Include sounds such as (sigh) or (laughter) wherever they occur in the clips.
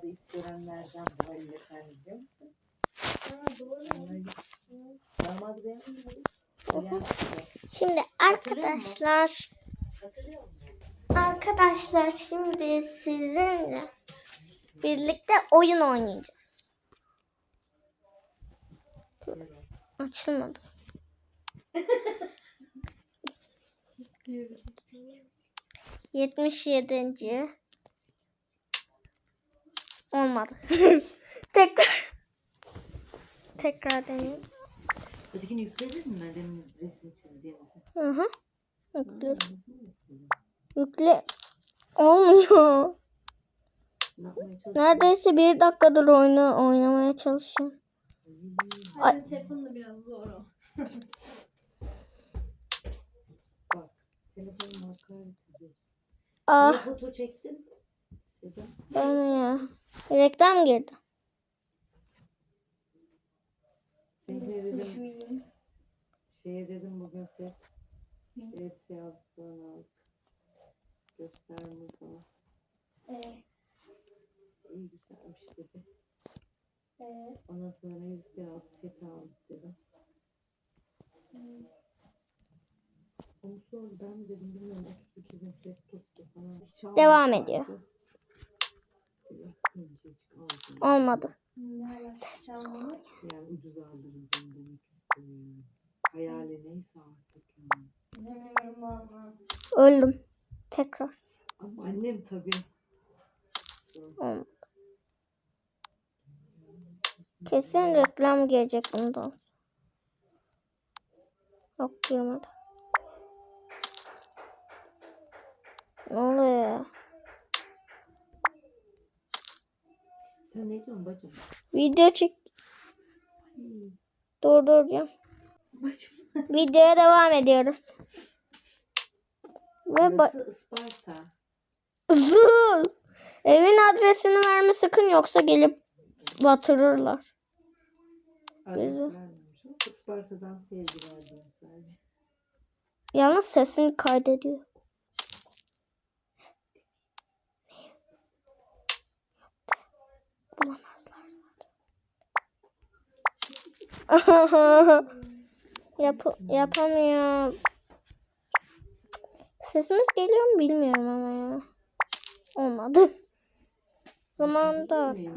damadı ilk görenlerden bu Ali efendi biliyor musun? Damadı mi? Şimdi arkadaşlar arkadaşlar şimdi sizinle birlikte oyun oynayacağız. Açılmadı. (laughs) Yetmiş yedinci. Olmadı. (laughs) Tekrar. Tekrar deneyim. Ötekini yükledin mi? Demin resim çizdiğimizi. Hı hı. Yükledin? Yükle. Olmuyor. Neredeyse bir dakikadır oyunu oynamaya çalışıyorum. Benim telefon da biraz zor o. (laughs) Bak. Telefonun hakaret ediyor. Ah foto çektin? Seda. ben ya. Reklam girdi. Dedim. Şeye dedim bugün set. İşte hepsi yazdıklarını aldık. Gösterme falan. Evet. İyi güzelmiş dedi. Evet. Ondan sonra 100 lira set aldık dedim. Onu sordu ben de dedim bilmiyorum 32 bin set tuttu falan. Hiç Devam almamışlardı. ediyor. Olmadı. Sessiz ol. Yani ucuz aldım demek istiyorum. Hayali neyse artık. Öldüm. Tekrar. Ama annem tabii. Olmadı. Kesin reklam gelecek bundan. Yok girmedi. Ne oluyor ya? Sen ne diyorsun bacım? Video çek. Ay, Durduracağım. Bacım. Videoya devam ediyoruz. Ve ba- Burası Isparta. Zul. Evin adresini verme sakın yoksa gelip batırırlar. Adres Güzel. vermemiş Isparta'dan sevgiler diyor sadece. Yalnız sesini kaydediyor. Bulamazlar. (laughs) Yap yapamıyor. Sesimiz geliyor mu bilmiyorum ama ya. Olmadı. (laughs) Oyunu.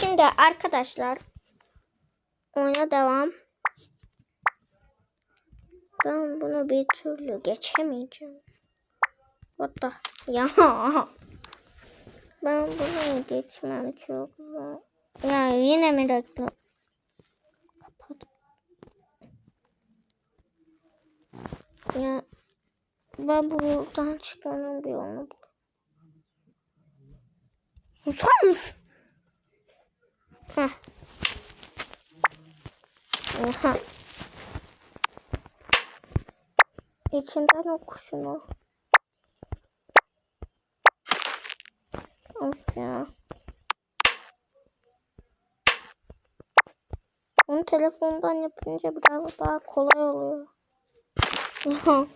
Şimdi arkadaşlar oyuna devam. Ben bunu bir türlü geçemeyeceğim. What the ya. (laughs) Ben bunu geçmem çok zor. Ya yine mi reklam? Kapat. Ya ben buradan çıkanın bir yolunu bul. Susar mısın? Heh. Aha. İçinden oku şunu. Ya. Onu telefondan yapınca biraz daha kolay oluyor. (laughs)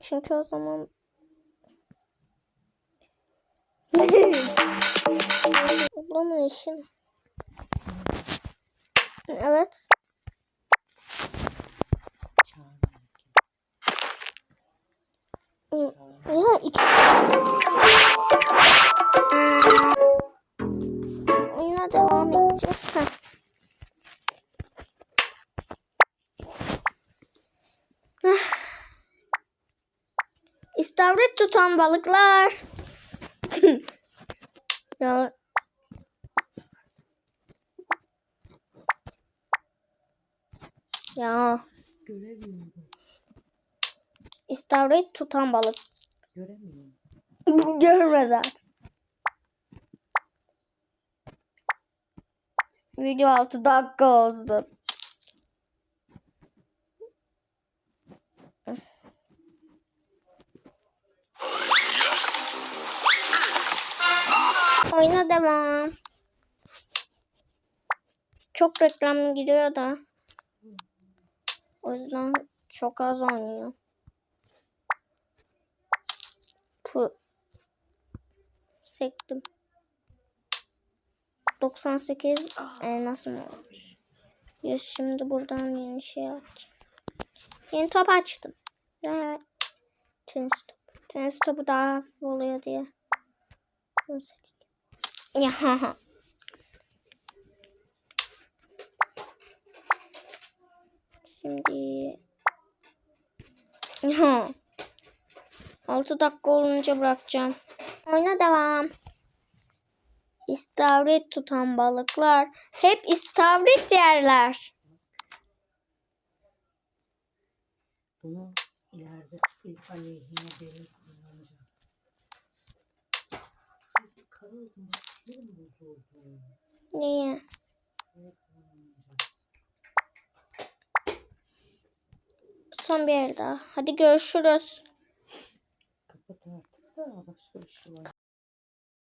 Çünkü o zaman (laughs) Ablamın. Evet. Ya iki... Oyuna devam edeceğiz. Heh. Ah. İstavrit tutan balıklar. (laughs) ya ya Göremiyorum. istavrit tutan balık. Göremiyorum. Bu görmez zaten. Video 6 dakika oldu. Oyuna devam. çok reklam giriyor da. O yüzden çok az oynuyor. Pu. Sektim. 98 elmasım olmuş. Yüz şimdi buradan yeni şey aç. Yeni top açtım. Evet. Tenis topu. Tenis topu daha hafif oluyor diye. Bunu seçtim. Ya. (laughs) Şimdi Ya. 6 dakika olunca bırakacağım. Oyuna devam. İstavrit tutan balıklar hep istavrit yerler. Bunu ileride ilk aleyhine beri kullanacağım. Niye? Evet, kullanacağım. Son bir el daha. Hadi görüşürüz. Kapat artık da başka bir şey var.